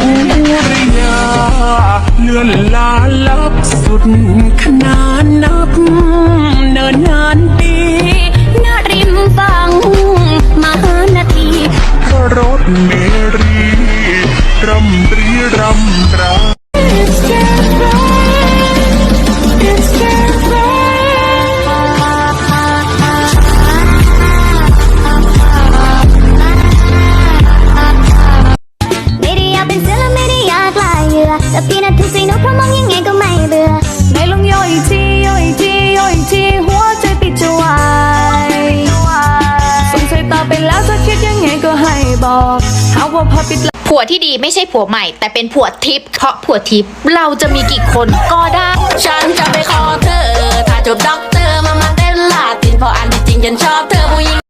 អូរិយាលឿនឡាលាប់សុទ្ធខ្នាណាប់នៅណានទីណារិមវងមហានាទីរត់មេរីរំរីរំរា เป็นเสือและไม่ได้อยากลายเหยื่อแต่พี่น่ะถูกใจหนูเพราะมองยังไงก็ไม่เบื่อไหนลองย่อยอีกทีย่อยอีกทีย่อยอีกทีหัวใจปิดจะวายสงสัยตาไปแล้วจะคิดยังไงก็ให้บอกหากว่าพอปิดผัวที่ดีไม่ใช่ผัวใหม่ แต่เป็นผัวทิพย์เพราะผัวทิพย์เราจะมีกี่คนก็ได้ ฉันจะไปขอเธอ ถ้าจบด็อกเตอร์มามาเต้นลาตินเพราะอันที่จริงฉันชอบเธอผู้หญิง